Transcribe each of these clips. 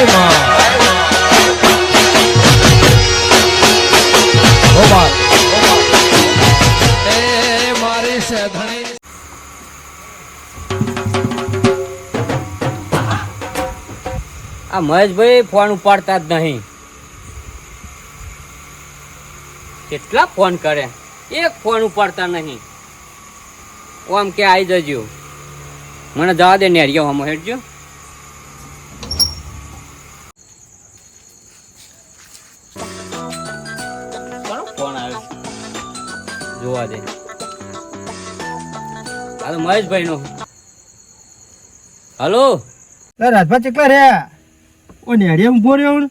આ મહેશભાઈ ફોન ઉપાડતા જ નહીં. કેટલા ફોન કરે? એક ફોન ઉપાડતા નહીં. ઓમ કે આવી જજો. મને જવા દે નેરિયો હમો હેડજો જોવા દે. હાલો મહેશભાઈ નો હલો રાજભા ચેકલા રે? ઓ નેડિયા ઊભો રહ્યો હું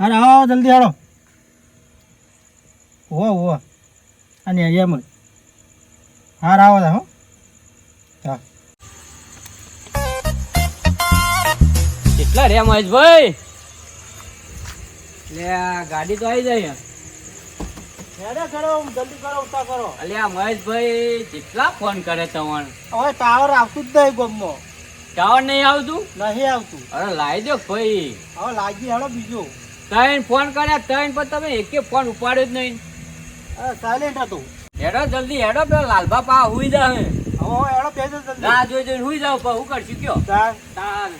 હારે આવો જલ્દી હાલો. ઓહો ઓહો આ નેડિયામાં હાર આવો હો. હા. કેટલા રે મહેશભાઈ? લે ગાડી તો આવી જાય હેડે કરો જલ્દી કરો ઉતા કરો. અલે આ મહેશભાઈ કેટલા ફોન કરે તમને હવે ટાવર આવતું જ નહીં ગમમાં ટાવર નહીં આવતું? નહીં આવતું. અરે લાવી દો ભાઈ. હવે લાગી હેડો બીજો. ત્રણ ફોન કર્યા ત્રણ પર તમે એકે ફોન ઉપાડ્યો જ નહીં. સાયલેન્ટ હતું. હેડો જલ્દી હેડો પેલા લાલબા પા હુઈ જા હવે હેડો બેસો જલ્દી. ના જોઈ જોઈને હુઈ જાવ પા હું કરશું કયો? તાર તાર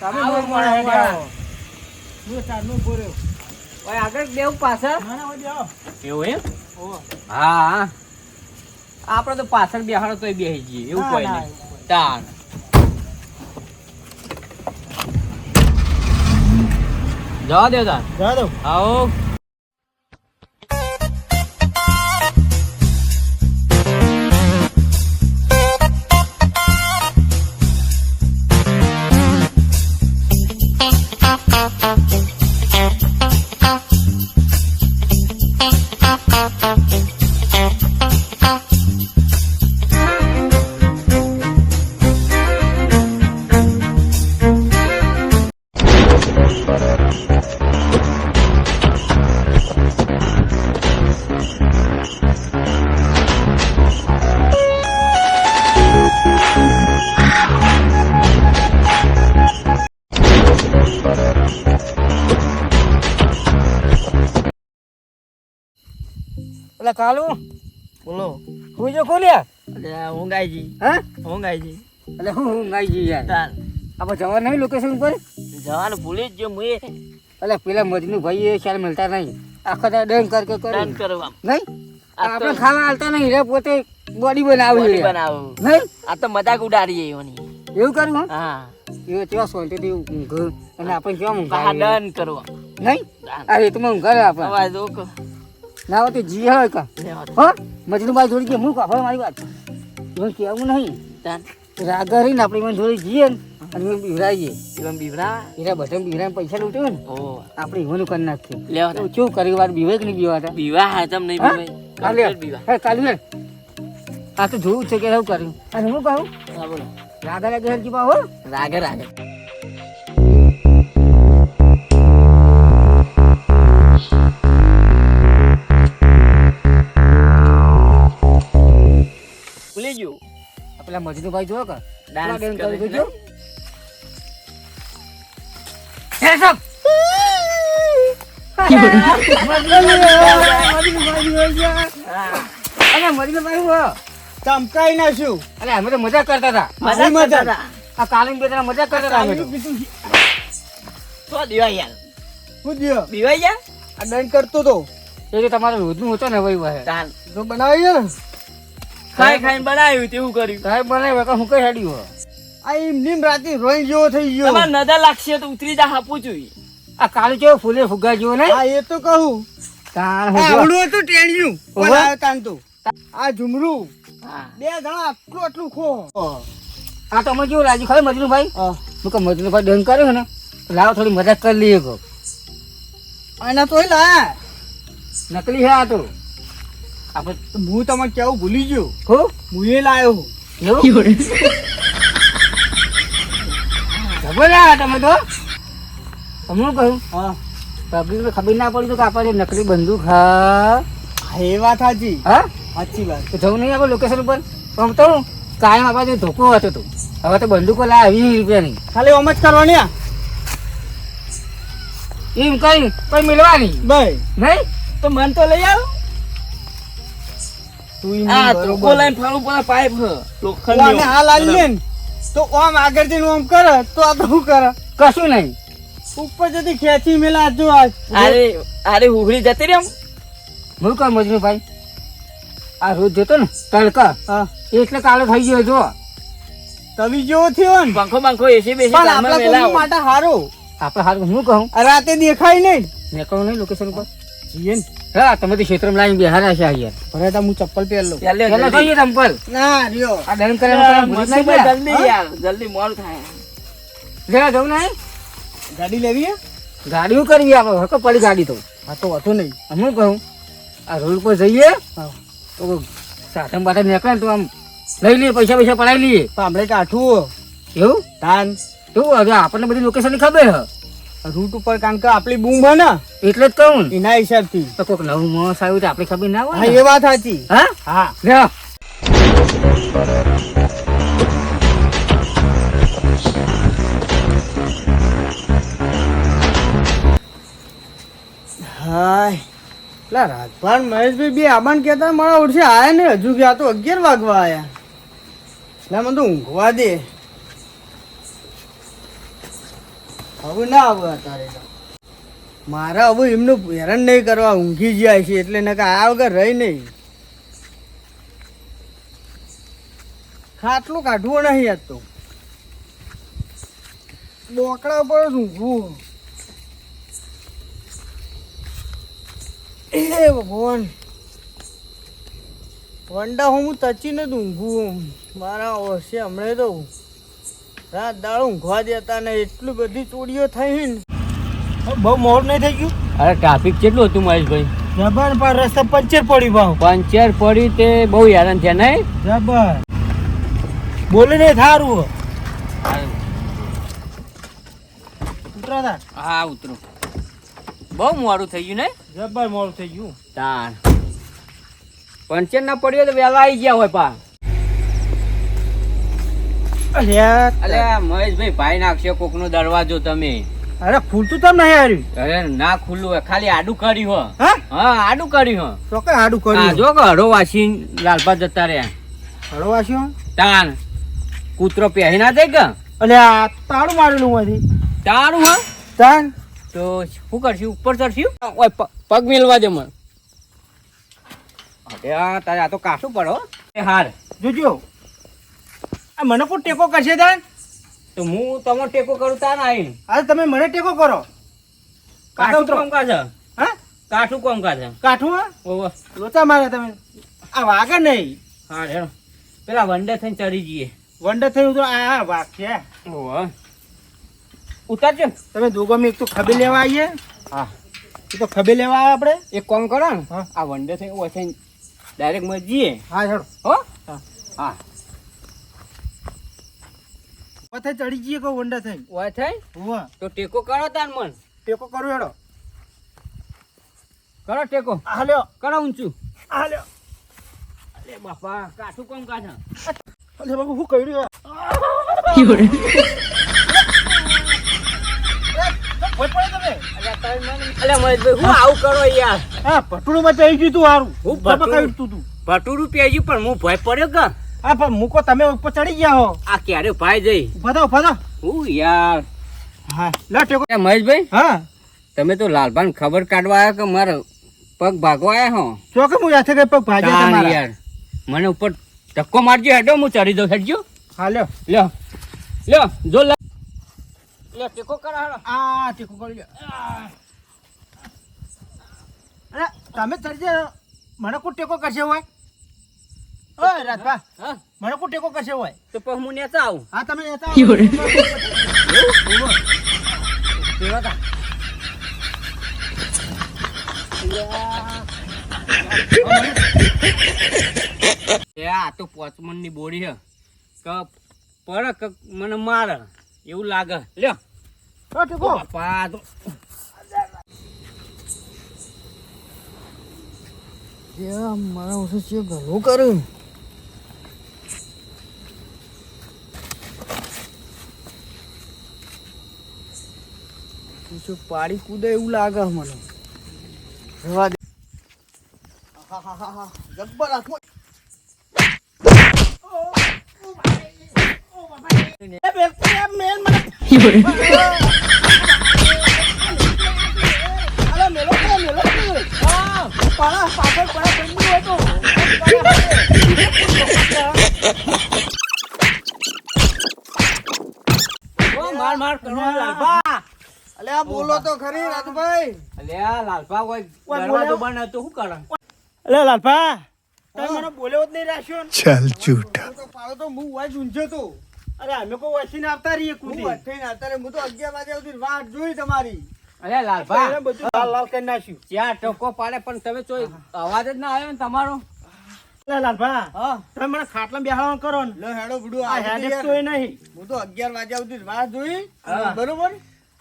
તમે મોર મોર હું ઓય આગળ બેવું પાછળ. એવું એમ? હા હા. આપણે તો પાછળ બેહાડો તોય બેસી જઈએ એવું કોઈ ના, નહીં. એવું કોઈ તાણ. જવા દેવ તાર જવા દો આવો. એટલે કાલુ? બોલો. હું જો ખોલ્યા? એટલે ઊંઘાઈજી હા? ઊંઘાઈજી એટલે હું જઈ યાર. આપણે જવા નહીં લોકેશન પર જવાનું ભૂલી જ જો મુએ. એટલે પેલા મજનુ ભાઈ એ ખ્યાલ મળતા નહીં. આખો દાડો ડન કર કે કરે. કરવા નહીં? આપણે ખાવા હાલતા નહીં. રે પોતે બોડી બનાવી બોડી બનાવું. નહીં? આ તો મજાક ઉડાડીએ એની. એવું કરું હો? હા. એ કેવા સોનથી ઊંઘ અને આપણે કેમ ઊંઘ ડન કરવા નહીં? અરે તમે ઊંઘ આપણે. ના હોય તો જી હોય કા. હો? મજનુભાઈ જોડી કે હું હવે મારી વાત. એવું કેવું નહીં. રાગા રહીને આપણે મને જોડી જઈએ ને અને એમ બિવરાઈએ. એમ બીવરા એના બધા બિવરાને પૈસા લૂટ્યો ને આપણે એવાનું કરી નાખીએ. લેવા તો એવું કેવું કરી વાર બીવે કે નહીં બીવાતા બીવા હા તમ નહીં બીવાય. કાલે હે કાલે આ તો જોવું જ છે કે એવું કર્યું. અને હું કહું? હા બોલો. રાગા રાગે હરકી પા હો. રાગે રાગે. પેલા મજનુભાઈ જોયો કે ડાન્સ કરી જોજો હે સબ! અરે મજનુભાઈ ચમકાઈ નાખ્યું અરે અમે તો મજા કરતા હતા. મજા. કરતા હતા. આ કાલીન બે મજા કરતા હતા અમે તો. તો યાર શું થયો બીવાય યાર આ દંડ કરતો તો. એ તો તમારે રોજનું હતું ને ભાઈ વાહે. દાન બનાવી ને. ખાઈ ખાઈને બનાવ્યું તેવું કર્યું. સાહેબ બનાવ્યું કે હું કઈ હેડ્યું આ એમ નીમ રાતે રોઈ જેવો થઈ ગયો. તમારે નજર લાગશે તો ઉતરી જા હાપું જોઈએ. આ કાળી કેવો ફૂલે ફુગા જેવો ને? હા એ તો કહું. હું. આવડું હતું ટેણિયું. પણ આ તાન તો? આ ઝુમરું. બે જણા આટલું આટલું ખો. આ તો અમે કેવું લાગ્યું ખબર મજનુ ભાઈ હા. હું કે મજનુ ભાઈ ડંગ કર્યો ને તો લાવો થોડી મજાક કરી લઈએ કહો આના તોય લાયા. નકલી છે આ તો. આપણે હું તમને કેવું ભૂલી ગયો. હો? હું એ લાયો હું. જબર તમે તો? તમને કહ્યું હા. પબ્લિક ખબર ના પડી તો આપણે નકલી બંદૂક હા? એ વાત સાચી. હા? સાચી વાત. તો જવું નહીં આપણે લોકેશન ઉપર? આમ તો કાયમ આપણે ધોકો હતો તો. હવે તો બંદૂકો લાવે વીસ રૂપિયાની ખાલી ઓમ જ કરવાની આ? એમ કઈ કઈ મિલવાની? ભાઈ નહીં? તો મન તો લઈ આવ. તું આ બરોબર. ચોખ્ખો ફાળું પડે પાઇપ હ. લોખંડ ઓને હાલ આલી ને, તો ઓમ આગળ જઈને ઓમ કરે તો આ તો શું કરે? કશું નહીં. ઉપર જતી ખેંચી મેલા જો અરે અરે હુહરી જતી રે હું કર મજનુભાઈ આ રોજ જોતો ને તડકા. એટલે કાલે થઈ ગયો જો. તવી જેવો થયો ને. પંખો બંખો એસી બેસી પણ આપણા માટે હારો. આપણે હારું હું કહું? રાતે દેખાય નહીં. નીકળો નહીં લોકેશન પર જઈએ ને. હા તમે તો ક્ષેત્રમાં લાઈન બેહારા છે યાર ભરે તો હું ચપ્પલ પહેર લઉં ચાલે પેલા જલ્દી. ચંપલ ના રિયો આ દર્શન કરે જલ્દી યાર જલ્દી મોડું થાય. જરા જવું નહીં? ગાડી લેવી હે? ગાડીઓ કરવી આપણે હકો પડી ગાડી તો. હા તો હતો નહીં. હું કહું આ રોડ પર જઈએ તો સાધન બાધન નીકળે તો આમ લઈ લઈએ પૈસા પૈસા પડાવી લઈએ. આપણે કાઠું. એવું? તાન એવું હવે આપણને બધી લોકેશન ખબર હે. રૂટ ઉપર કારણ કે આપણી બૂમ હે ને એટલે જ કહું એના હિસાબથી. તો કોઈક નવું માણસ આવ્યું તો આપણે ખબર ના હોય. એ વાત સાચી. હા? હા. લ્યો. હાય. પેલા રાજભાન મહેશભાઈ બે આબાન કહેતા મારા ઓળશે આયા ને હજુ ગયા તો અગિયાર વાગવા આયા. એટલે મને તો ઊંઘવા દે. હવે ના આવે અત્યારે મારે હવે એમનું હેરાન નહીં કરવા, ઊંઘી જાય છે એટલે ને આ વગર રહી નહીં. ખાટલું કાઢવું નહીં આજ તો. બોકડા પર ઊંઘવું. એ ભગવાન. વંડા હું તચીને જ ઊંઘું મારા ઓછે હમણાં તો રાત દાળ ઊંઘવા દેતા ને એટલી બધી ચોરીઓ થઈ ને. બહુ મોર નહીં થઈ ગયું? અરે ટ્રાફિક કેટલું હતું મહેશભાઈ? જબર પર રસ્તે પંચર પડી ભાવ. પંચર પડી તે બહુ હેરાન થયા નહીં? જબર. બોલે નહીં થારું ઉતરા હા ઉતરો. બહુ મોડું થઈ ગયું ને? જબર મોડું થઈ ગયું. તાર પંચર ના પડ્યો તો વહેલા આવી ગયા હોય પા અરે અલે મહેશભાઈ ભાઈ નાખશે કોક નો દરવાજો તમે. અરે ખુલતું તમ નહીં આવ્યું અરે ના ખુલ્લું હોય ખાલી આડું કર્યું હો. હા? આડું કર્યું હો. તો કઈ આડું કર્યું જો કે હરો વાસી લાલપા જતા રહ્યા. હળવાશ્યો તાન કૂતરો પહેરી ના દે કે? આ તાળું મારેલું માંથી તાળું હા? તાન તો શું કરશું ઉપર ચડશું? ઓય પગ મેલવા દે મને. અરે આ તારે આ તો કાશું પડો એ હાર. જોજો. આ મને કોઈ ટેકો કરશે તાન તો હું તમે ટેકો કરું તાન આવીને હા તમે મને ટેકો કરો. કાઠું. કોમ કાશે હા? કાઠું કોમ કાશે કાઠું હા? ઓવા લોચા મારે તમે. આ વાગે નહીં. હા હેડો. પેલા વંડે થઈને ચડી જઈએ વંડે થયું તો આ વાઘ છે ઓવા ઉતારજો. તમે દોગો એક તો ખબી લેવા આવીએ. હા. એ તો ખબી લેવા આવે આપણે. એક કોમ કરો ને. આ વંડે થઈને ઓય થઈને ડાયરેક્ટ મત જઈએ. હા હેડો. હો. હા. પથે ચડી જઈએ કહો વંડા થઈ ઓય થઈ? હોવા. તો ટેકો કરો તાન મન. ટેકો કરો હેડો. કરો ટેકો. હાલ્યો કરો ઊંચું. હાલ્યો અરે બાપા કાઠું કોમ કાશે અલે બાપા કર્યું અલે હું આવું કરો યાર. હા પટુડું માં પહી ગયું તું હારું. હું ભટુડું? કઈ તું. તું ભટુરું પેજી પણ હું ભય પડ્યો કે? હા પણ મૂકો તમે ઉપર ચડી ગયા હો. આ ક્યારે ભાઈ જઈ? ઊભા ઊભા હું યાર. હા લો ટેકો. એ મહેશભાઈ હા. તમે તો લાલભાન ખબર કાઢવા આવ્યા કે મારો પગ ભાગવા આવ્યા હો? તો કે હું યાથે કે પગ તાન તમારા યાર મને ઉપર ધક્કો મારજો હેડો હું ચડી દઉં હેડજો. હા લ્યો. લ્યો લ્યો જો લા- લ્યો ટેકો કરો હેડો આ ટેકો કરી લ્યો. અરે તમે ચડી મને કોઈ ટેકો કરશે હોય? ઓય રાજભા મને કોઈ ટેકો કરશે હોય. તો પછી હું નેતા આવું. હા તમે નેતા પેલો તા. એ આ તો પોચમનની બોડી હે. ક પડે ક મને માર. એવું લાગે. લ્યો. હા ટેકો તો મારા ઓછું છે ઘણું કરું પૂછો પાડી કૂદે એવું લાગે મને. રવા દે. આહાહાહા, જબ્બર હાથમાં. એ વ્યક્તિ આ મેલ મને. અલે આ બોલો તો ખરી રાજુભાઈ. અલ્યા લાલપા કોઈ દરવાજો બંધ હતો શું કરે અલે લાલપા તમે મને બોલ્યો જ નહીં રાખ્યો ચાલ જૂઠા. પાડો તો હું વાજ ઝૂંઝ્યો તો. અરે અમે કોઈ વસીને આવતા રહીએ કુદી. હું વસીને આવતા રહીએ હું તો અગિયાર વાગે સુધી વાટ જોઈ તમારી. અલ્યા લાલપા બધું લાલ લાલ કરી નાખ્યું. ત્યાં ટકો પાડે પણ તમે ચોય અવાજ જ ના આવ્યો ને તમારો. લાલભા હા. તમે મને ખાટલા બેહાડવાનું કરો ને. લો હેડો બુડુ આ હેડેક તો નહીં. હું તો અગિયાર વાગ્યા સુધી વાટ જોઈ. બરોબર?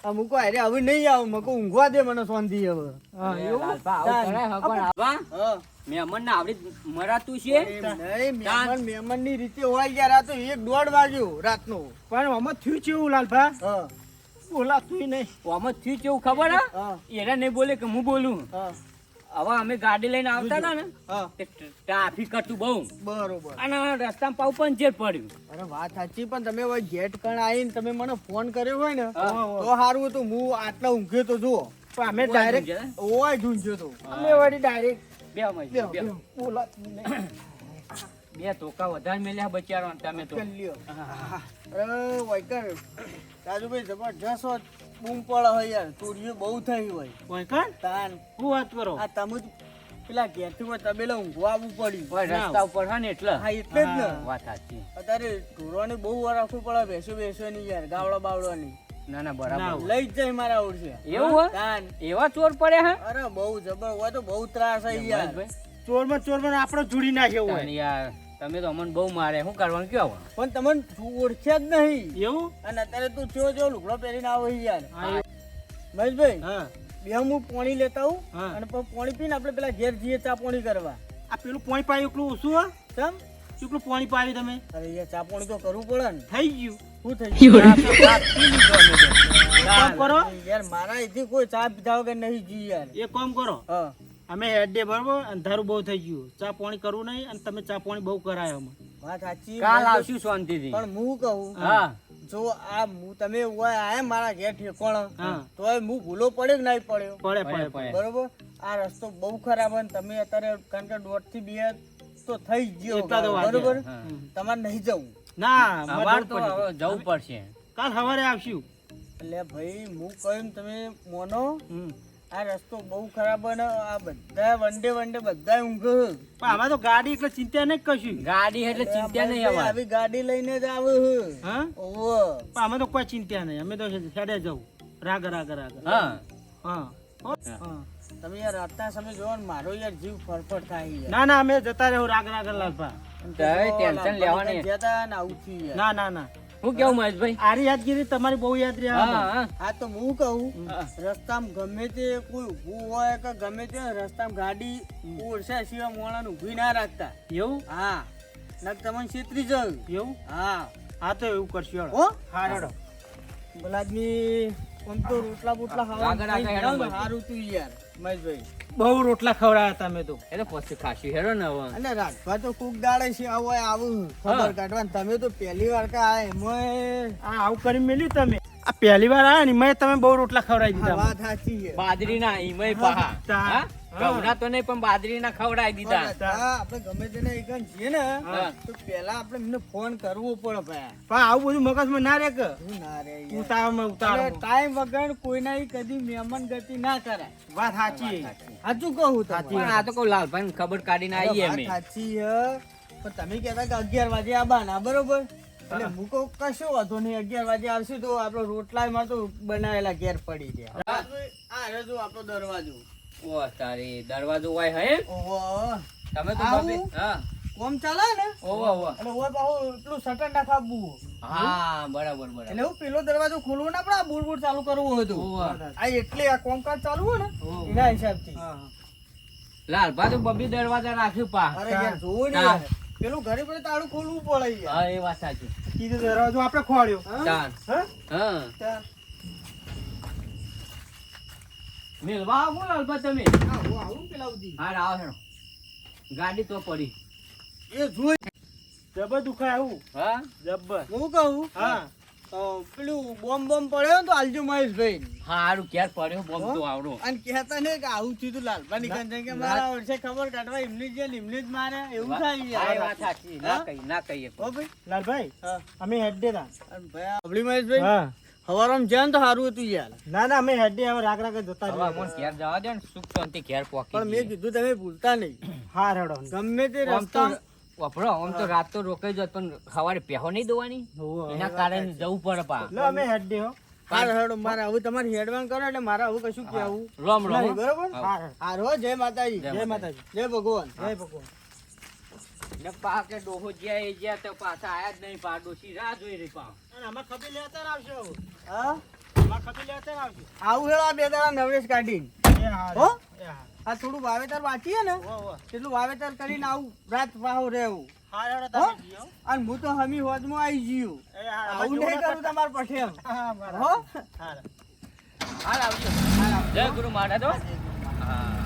અમુકો અરે હવે નહીં આવું મકો ઊંઘવા દે મને શાંતિ હવે. મહેમાન ને આવડી મરાતું છે? નહીં, મહેમાનની રીતે હોય ગયા રાતો એક દોઢ વાગ્યો રાતનો. પણ આમાં થયું છે એવું લાલભા? હા. બોલાતું નહીં. આમ થયું કેવું ખબર હા. એને નહીં બોલે કે હું બોલું? હા. હવે અમે ગાડી લઈને આવતા હતા ને ટ્રાફિક હતું બહુ. બરોબર. અને રસ્તામાં પાવ પંચર પડ્યું. અરે વાત સાચી પણ તમે હવે ગેટ કણ આવીને તમે મને ફોન કર્યો હોય ને તો સારું હતું. હું આટલા ઊંઘ્યો તો જુઓ. પણ અમે ડાયરેક્ટ ઓય ઝૂંઝ્યો તો. અમે વળી ડાયરેક્ટ બે મહિના, બે ધોકા વધારે મેલ્યા બચારો તમે તો. લ્યો અરે વૈકર રાજુભાઈ જબરજસ્ત. બૂમ પડે હોય યાર ચોરીઓ બહુ થઈ હોય. કોઈ કાન તાન. હું વાત કરો? આ તમે પેલા ઘેરથી હોય તબેલા ઊંઘવા આવવું પડ્યું રસ્તા ઉપર હા ને એટલે. હા એટલે જ ને. વાત સાચી. અત્યારે ઢોરોને બહુ વાર રાખવું પડે બેસો બેસો ની યાર ગાવડા બાવડાની. ના ના ના બરાબર લઈ જ જાય મારા આવડશે એવું હોય? તાન. એવા ચોર પડ્યા હા? અરે બહુ જબર હોય તો બહુ ત્રાસ આવી યાર. ચોરમાં ચોરમાં આપણે જોડી નાખે હોય. યાર. તમે તો અમને બહુ મારે શું કરવાનું કયો આવવાનું? પણ તમને ઓળખ્યા જ નહીં. એવું? અને અત્યારે તું ચો જો લુગડો પહેરીને આવો યાર. મહેશભાઈ હા. બે હું પાણી લેતા હા. અને પોણી પીને આપણે પેલા ઘેર જઈએ ચા પાણી કરવા. આ પેલું પોણી પાયું એટલું ઓછું હા? ચમ એકલું પોણી પાયું તમે? અરે યાર ચા પાણી તો કરવું પડે ને. થઈ ગયું. શું થઈ ગયું? કામ કરો. યાર મારા અહીંથી કોઈ ચા પીધા વગર નહીં જી યાર. એક કામ કરો. હા. અમે હેડે બરોબર? અંધારું બહુ થઈ ગયું. ચા પાણી કરવું નહીં અને તમે ચા પાણી બહુ કરાયો અમે વાત સાચી કાલ આવશું શાંતિથી. પણ હું કહું હા. જો આ તમે હોય આયા મારા ઘેર ઠેકોણ તો તોય હું ભૂલો પડ્યો કે નહીં પડ્યો? પડે પડે. બરોબર? આ રસ્તો બહુ ખરાબ અને તમે અત્યારે કારણ કે દોઢથી બે તો થઈ જ ગયો. બરોબર? તમારે નહીં જવું. ના અમારે તો જવું પડશે. કાલ સવારે આવશું. એટલે ભાઈ હું કહ્યું ને તમે મોનો. હમ. આ રસ્તો બહુ ખરાબ ને આ બધા વંડે વંડે બધા ઊંઘ પણ આમાં તો ગાડી એટલે ચિંતા નહીં કશું. ગાડી એટલે ચિંતા નહીં આવે આવી ગાડી લઈને જ આવે હા? ઓવો પણ આમાં તો કોઈ ચિંતા નહીં. અમે તો છેડે જવું. રાગ રાગ રાગ. હા. હા. તમે યાર રાતના સમય જોવો ને મારો યાર જીવ ફરફર થાય ના ના અમે જતા રહેવું રાગ રાગ હવે ટેન્શન લેવાની. જતા ના ના ના. હું કેવું મહેશભાઈ? આરી યાદગીરી તમારી બહુ યાદ રહે હા તો હું કહું રસ્તામાં ગમે તે કોઈ ઊભું હોય કે ગમે તે રસ્તામાં ગાડી ઓરસા સિવાય મોણાને ઊભી ના રાખતા. એવું? હા. નક તમને છેતરી જવું. એવું? હા. હા તો એવું કરશું. હો? હા રડો બોલા આદમી આમ તો રોટલા બોટલા ખાવા સારું તું યાર. મહેશભાઈ. બહુ રોટલા ખવડાયા તમે તો. એટલે પછી ખાસી હેરો ને હવે. અને રાખવા તો કુક દાડે છે આવો આવું ખબર કાઢવા તમે તો પહેલી વાર કા આ એમાં આ આવું કરી મેલ્યું તમે. આ પહેલી વાર આયા ને મેં તમે બહુ રોટલા ખવડાવી દીધા. વાત સાચી છે. બાજરીના ઈમય પહા. ઘઉંના તો નહીં પણ બાજરીના ખવડાવી દીધા. પણ આપણે ગમે તેને એકન છીએ ને તો પેલા આપણે એમને ફોન કરવો પડે ભાઈ. પણ આવું બધું મગજમાં ના રે કે? ના રે ઉતાવળમાં ટાઈમ વગર કોઈના કદી મહેમાન ગતિ ના કરે. વાત સાચી. સાચું. કહું સાચી આ તો કહું લાલભાઈ ખબર કાઢીને આવીએ અમે. સાચી પણ તમે કહેતા કે અગિયાર વાગે આવવાના બરોબર? એટલે હું કહું કશો વાંધો નહીં અગિયાર વાગે આવશે તો આપણો રોટલામાં તો બનાવેલા ઘેર પડી ગયા. આ આપણો દરવાજો. ઓ તારી દરવાજો હોય હે? ઓહો. તમે તો? હા. કોમ ચાલે ને? ઓવો ઓવો એટલે ઓય પાછું એટલું સટન ના હા બરાબર એટલે હું પેલો દરવાજો ખોલવો ના પડે બૂર બૂર ચાલુ કરવું હોય તો. આ એટલે આ કોમકાજ ચાલુ હોય ને એના હિસાબથી. લાલભા તો બબી દરવાજા રાખ્યું પા. અરે યાર જોવું ને પેલું ઘરે પડે તાળું ખોલવું પડે હા એ વાત સાચી. કીધું દરવાજો આપણે ખોળ્યો. હા? હા? હા ચાલ. મેલવા આવો લાલભા તમે? આવું આવું પેલા ઉધી હા આવો હેડો ગાડી તો પડી. એ જોઈ. જબર દુખાય આવું. હા? જબર હું કહું? હા. પેલું બોમ્બ બોમ્બ પડ્યો ને તો આલજો મહેશભાઈ હારું ક્યારે પડ્યો બોમ્બ તો આવડો. અને કહેતા ને કે આવું થયું તું લાલભાની કંચન કે મારા વર્ષે ખબર કાઢવા એમની જ એમની જ મારે. એવું થાય આ વાત સાચી. ના હા? ના કહીએ. ભાઈ? લાલભાઈ અમે હેડ દેતા ભાઈ આ મહેશભાઈ? હા. હવારમાં જાય તો સારું હતું યાર. ના ના અમે હેડે હવે રાગ રાગ જતા હવે રહીએ. ઘેર જવા દે ને સુખ શાંતિ ઘેર પોકી પણ મેં કીધું તમે ભૂલતા નહીં. હા રેડો ગમે તે રસ્તા વાપરો આમ તો રાત તો રોકાઈ જત પણ સવારે પહેવો નહીં દોવાની એના કારણે જવું પડે પા લો અમે હેડે દે હો. હાર હેડો મારે હવે તમારી હેડવાન કરો એટલે મારે હવે કશું કહેવું. રોમ રોમ બરોબર? હા. હા હાર હો જય માતાજી જય જય માતાજી. જય ભગવાન જય ભગવાન. ને પાકે ડોહો જ્યાં એ જ્યાં તો પાછા આયા જ નહીં પા ડોશી રાહ જોઈ રહી પા અને આમાં ખપી લેતા આવશે હા? અમે ખપી લેતા આવશે આવું હેડો બે દાડા નવરેશ કાઢીને. એ હા? હો? હા આ થોડું વાવેતર વાંચીએ ને હો, હો. એટલું વાવેતર કરીને આવું રાત પાહો રહેવું. હા રેડો હો? તમે જીઓ. અને હું તો હમી હોજમાં આવી ગયું એ હા આમાં આવું નહીં કરું તમારે. હા હાલ આવજો જય ગુરુ હા.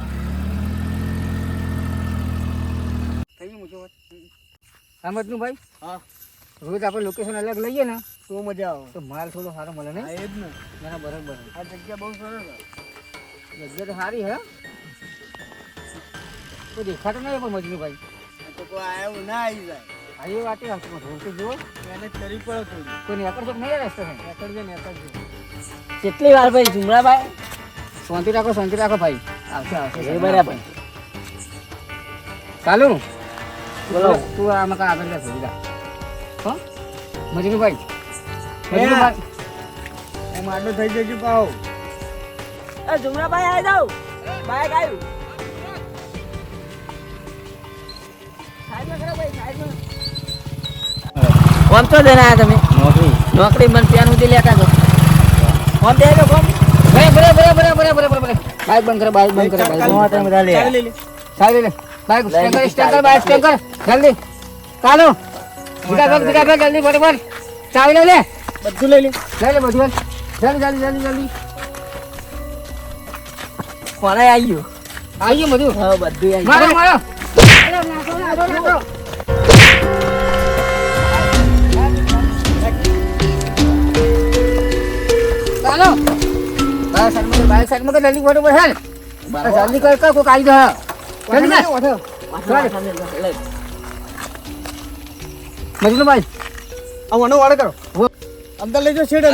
અહમદનું ભાઈ? હા. રોજ આપણે લોકેશન અલગ લઈએ ને તો મજા આવે. તો માલ થોડો સારો મળે ને એ જ ને. ના ના, બરાબર. આ જગ્યા બહુ સરસ જગ્યા તો સારી હે. તો દેખાતો નહીં પણ મજનું ભાઈ? તો કોઈ આવ્યો ના આવી જાય. આવી વાત પણ રોડ તો જુઓ. મહેનત કરવી પડે થોડી. કોઈ નેકર તો નહીં રસ્તો જે નેકળજે નેકળજે કેટલી વાર ભાઈ ઝુમરાભાઈ? શાંતિ રાખો શાંતિ રાખો ભાઈ. આવશે આવશે. એ બરાબર. ચાલુ. બોલો તું આ મકા આગળ જા સુવિધા હો મજનુભાઈ મજનુભાઈ એ માટલો થઈ જજો પાવ એ જુમરાભાઈ આવી જાવ બાઈક આવ્યું કોમ તો જઈને આવ્યા તમે નોકરી નોકરી મને ત્યાં સુધી લેતા છો કોમ દે આવ્યો કોમ બરાબર બરાબર બરાબર બરાબર બરાબર બાઈક બંધ કરે બાઈક બંધ કરે બાઈક બંધ કરે લે લે લે ભાઈ સ્ટેન્ડ કર સ્ટેન્ડ કર ભાઈ સ્ટેન્ડ કર જલ્દી. કાલો ભીગા ભાગ ભીગા ભાગ જલ્દી ફટાફટ. ચાવી લઈ લે. બધું લઈ લે. લઈ લે બધું. જલ્દી જલ્દી જલ્દી જલ્દી. હા મજનુભાઈ લઈ જાઓ છેડ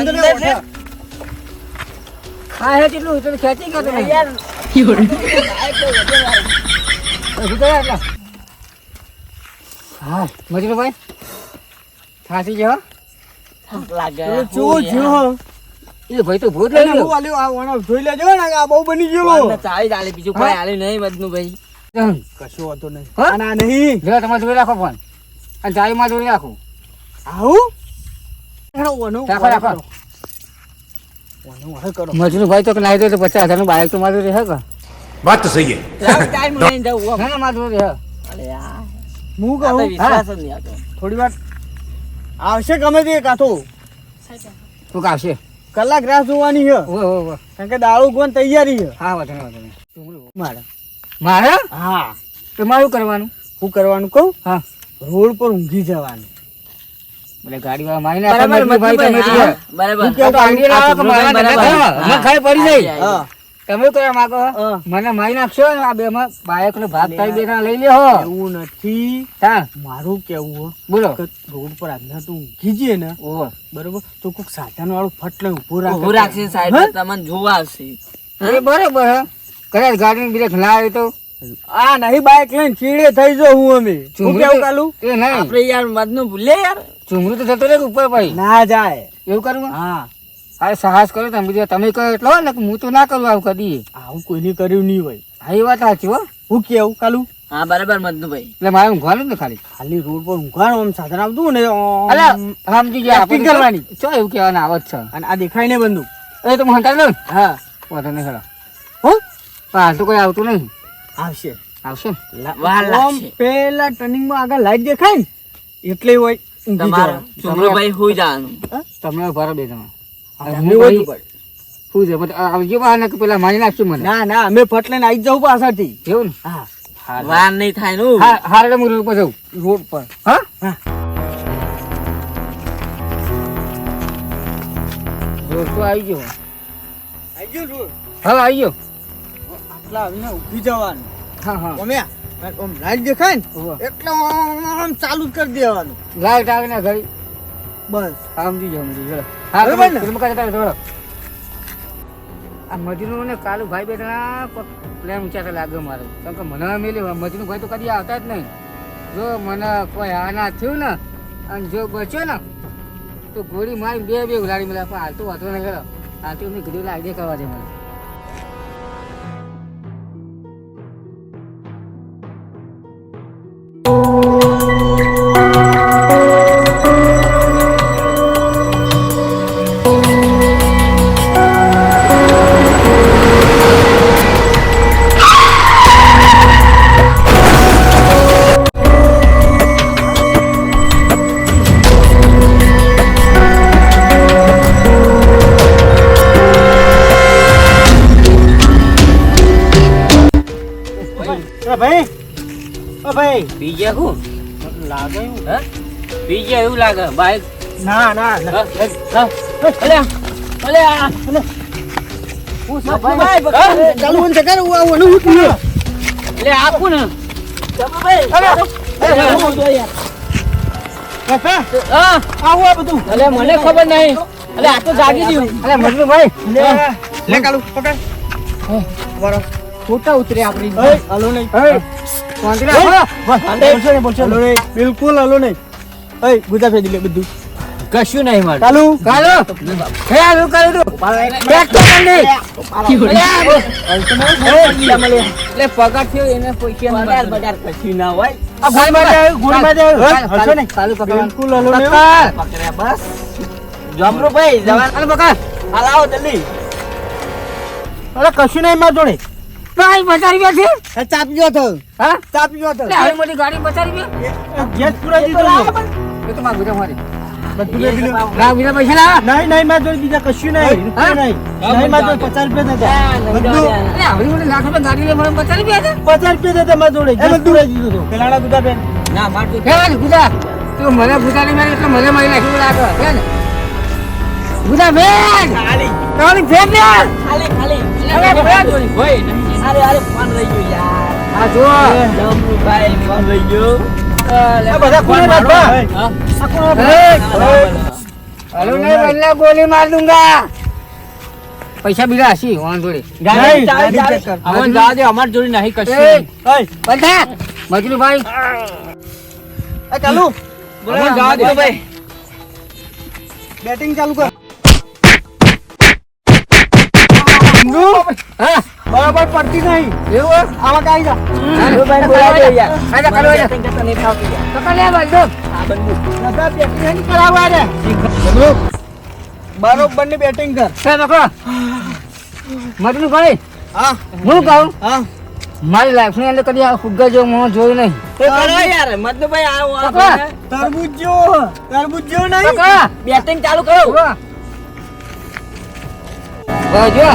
હા હે કેટલું ખેંચી હા મજનુભાઈ થાસી ગયો લાગે જો જો એ ભાઈ તો ભૂત લઈ લેજો ને આ બહુ બની ગયો ચાલી ચાલે બીજું કોઈ હાલે નહીં મજનુ ભાઈ હું? કહું? થોડી વાર આવશે ગમે તે કાથો તું આવશે કલાક રાહ જોવાની છે કારણ કે દાળુ ગોન તૈયારી છે હા વાત વાત મારા. મારે? હા. તો મારું કરવાનું? શું કરવાનું કહું? હા. રોડ પર ઊંઘી જવાનું. બોલે ગાડી વાળા મારીને બરાબર ભાઈ તમે મતલબ, તો- હા, બરાબર હું કેવું તો લાવો કે મારા બરાબર. ધંધા મને પડી જાય હા, હા તમે કરવા માંગો? મને મારી નાખશો ને આ બે માં બાઇક નો ભાગ થાય બે ના લઈ લ્યો એવું નથી. હા. મારું કેવું હો બોલો. રોડ પર આજના તું ઊંઘી જઈએ ને ઓ બરોબર તો કોઈક સાધન વાળું ફટલે ઊભું રાખે. ઊભું રાખશે સાઈડ તમને જોવા આવશે. બરોબર હે. કદાચ ગાડી બ્રેક ના આવે તો? આ નહીં બાઈક લઈને ચીડે થઈ જો હું અમે. શું કેવું કાલું? એ નહીં. આપણે યાર ભૂલે યાર. ચુંગળું તો જતો રહે ઉપર ભાઈ. ના જાય. એવું કરવું હા. હા સાહસ કરો તમે બીજા. તમે કહો એટલો ને હું તો ના કરું આવું કદી. આવું કોઈને કર્યું નહીં હોય. હા એ વાત સાચી હો. હું કેવું કાલું? હા બરાબર મધનું ભાઈ. એટલે મારે ઊંઘવાનું જ ને ખાલી? ખાલી રોડ પર ઊંઘવાનું આમ સાધન આવતું ને અલા સમજી ગયા. આપણે કરવાની. ચો એવું કહેવાના આવત છે. અને આ દેખાય ને બંધુ એ તો હું ને. હા. વાંધો નહીં હો પણ હાલ તો કોઈ આવતું નહીં. આવશે. આવશે પેલા ટર્નિંગમાં આગળ લાઈટ દેખાય ને એટલે હોય તમારું હોઈ જવાનું. ભરો બે. શું છે? આવજો બહાર પેલા મારી નાખશું મને. ના ના અમે ફટ લઈને આવી જ જાઉં પાછળથી. એવું ને? વાર નહીં થાયનું હારે હું રોડ પર જાઉં. રોડ પર. હા. રોડ તો આવી ગયો. આવી ગયો રોડ? હા આવી ગયો. આટલા આવીને ઊભી જવાનું. હા હા. અમે ઓમ લાઈટ દેખાય ને. એટલે આમ ચાલુ જ કરી દેવાનું. લાઈટ આવે ને ઘડી. બસ. સમજી સમજી હા બરાબર ને? તમે થોડો આ મજનુ ને કાલુ ભાઈ બેઠા પ્લેન ઊંચા લાગે મારે. કારણ કે મને મેલે મજનુ ભાઈ તો કદી આવતા જ નહીં. જો મને કોઈ આના થયું ને અને જો બચ્યો ને તો ગોળી મારી બે બે ઉલાડી મળ્યા. પણ હાલતું વાતો નહીં ગયો હાલ તો એમની ગીરી લાગી કરવા દે મને. ભાઈ બીજે હું લાગે એવું? હે? બીજે એવું લાગે. બાઈક ના ના ના. અલે અલે આ ચાલુ બંધ કર હું આવું હું પીએ એટલે આપું ને હા? આવું આ બધું. અલે મને ખબર નહીં. અલે આ તો જાગી ગયું. અરે મજનુ ભાઈ લે લે કાલુ પકડ. બરો ખોટા ઉતરે આપણી. હાલો નહીં. બિલકુલ હલો નહીં. ઓય ગુદા ફેદી લે બધું. કશું નહીં મારે. કાલુ કાલો હે શું કર્યું બેક તો કરી એટલે પગાર થયો એને પૈસા બજાર બજાર કશું ના હોય. આ ગોળીમાં માં જાય ગોળીમાં માં જાય હલશો નહીં. ચાલુ પકડ બિલકુલ હલો નહીં. પકડ પકડ્યા બસ. જમરો ભાઈ જવાન? અને પકડ. હાલ આવો જલ્દી. અરે કશું નહીં મારા જોડે. ભાઈ બચારી રૂપિયા છે? ચાપ ગયો તો. હા? ચાપજો તો. એટલે હવે મોટી ગાડી બચારી રૂપિયા. ગેસ પૂરા દીધો એ તો મારા ગુજા મારી. બધું લઈ લીધું. લાવ બીજા પૈસા લાવ. નહીં નહીં મારા જોડે બીજા કશું નહીં. નહીં. નહીં મારા જોડે પચાસ રૂપિયા હતા બધું લાખ રૂપિયા ગાડી લે મને પચાસ રૂપિયા પચાસ રૂપિયા હતા મારા જોડે. દીધું હતું. ગુદા બેન ના મારે ગુજા તું મને નહીં મારી એટલે મને મારી નાખી લાગે હે ને. ગુજા બેન ખાલી. તારી ફેર દે ખાલી ખાલી. અરે ભાઈ અરે અરે ફોન રહી ગયો યાર. આ જો જમુભાઈ ફોન રહી ગયો. બધા નાખવા? હા? આ કોને એ, નાખવા? હલો નહીં બલ્લા ગોલી માર દુંગા. પૈસા બીજા હસી વાન જોડે. આવન જવા દે અમાર જોડે નહીં કશું. ઓય, મજનુ ભાઈ એ ચાલુ. અમન જા દે ભાઈ. બેટિંગ ચાલુ કર. હા. બરાબર પડતી નહીં. એવું આવા કાઈ જા? ભાઈ બોલાવી દે યાર. આજા કરો કરતા નહીં ફાવતું યાર. તો કલે બાજુ આ બંદૂક દાદા બેટિંગ નહીં કરાવવા રે. બરોબરની બેટિંગ કર. ભાઈ હા. હું કહું? હા. મારી લાઈફની અંદર કદી આ ફુગ્ગા જો મો જોયું નહીં. તો કરો યાર. મતલબ ભાઈ આ પકડ. જો તરબૂચ જો નહીં. બેટિંગ ચાલુ કરો. જો.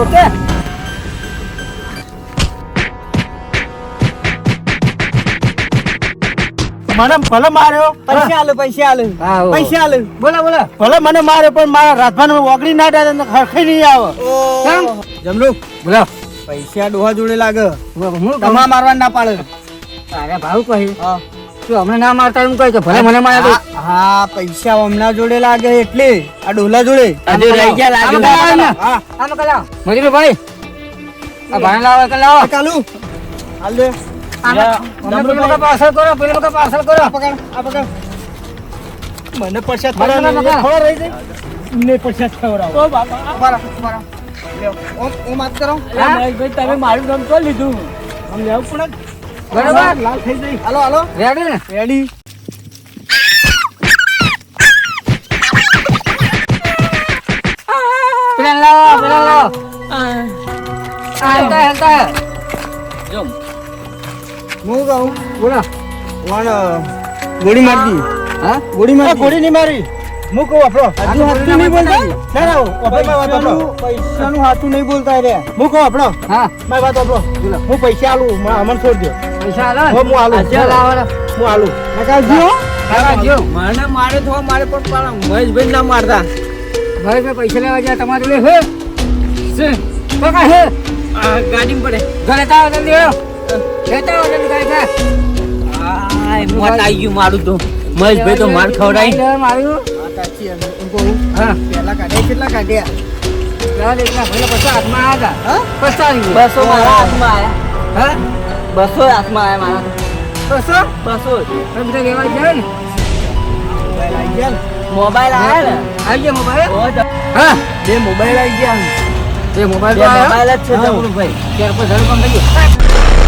ઓકે? મને ભલે માર્યો પૈસા આલે પૈસા આલે. હા, પૈસા આલે. બોલા બોલા. ભલે મને માર્યો પણ મારા રાતભાન ઓગળી ના દે ને ખરખી નહીં આવે. જમલુ બોલા. પૈસા ડોહા જોડે લાગે. હું? તમા મારવા ના પાડે. અરે ભાવ કહી. હા. તું અમને ના મારતા એમ કહી ભલે મને માર્યા તો હા, પૈસા હમણાં જોડે લાગે એટલે આ ડોલા જોડે. હજુ રહી ગયા લાગે આમાં કલાવ. મજૂરી ભાઈ આ ભાઈ લાવ કે લાવ. કાલુ. હાલ દે. આમાં- અમને પેલી વખત પાર્સલ કરો પેલી વખત પાર્સલ કરો. પકડ આ પકડ. મને પ્રસાદ મને થોડા ના થોડા રહી જાય. ને પ્રસાદ ખવડાવો ઓ બાપા. બરા બરા લ્યો ઓમ ઓમ કરો. ભાઈ તમે મારું નામ તો લીધું? આમ લેવું પડે? બરોબર? લાલ થઈ જઈ. હાલો હાલો. રેડી ને? રેડી પેલા લાવો પેલા લાવો. આ હલતા હલતા હું. કહું? બોલો. વણ ગોળી મારી હા? ગોળી મારી ગોળી નહીં મારી. હું કહું આપણો? આ હાથું નહીં બોલતા? ના ના આપણે મારી વાત આપણો. પૈસાનું હાથું નહીં બોલતા રે. હું કહું આપણો? હા. મારી વાત આપણો. હું પૈસા આલું મને છોડ છોડી દો પૈસા આલો. હું આલું. ચાલ આવો હું આલું. નકાજી હો. કાકા જો મને મારે તો મારે પણ પણ મહેશભાઈ ના મારતા. ભાઈ મેં પૈસા લેવા ગયા તમારે લે હે? છે. કાકા હે? આ ગાડી પડે. ઘરે તાવ જલ્દી હેડો લેતા આવો જલ્દી ગાડી કા આય મોત આવી ગયું મારું તો. મહેશભાઈ તો માર ખવડાવી મારું. હા હા. પહેલા કાઢ્યા કેટલા કાઢ્યા ચાલ પછી હાથમાં આવ્યા હા? હતા ગયા. બસો મારા હાથમાં આવ્યા હા? બસો હાથમાં આવ્યા મારા. બસો? બસો. બધા લેવા ગયા ને. મોબાઈલ આયા ને. આવી ગયા મોબાઈલ? હા? બે મોબાઈલ આવી ગયા બે મોબાઈલ આવ્યો? મોબાઈલ જ છે ભાઈ. ત્યાર પછી ઝડપણ થઈ ગયું?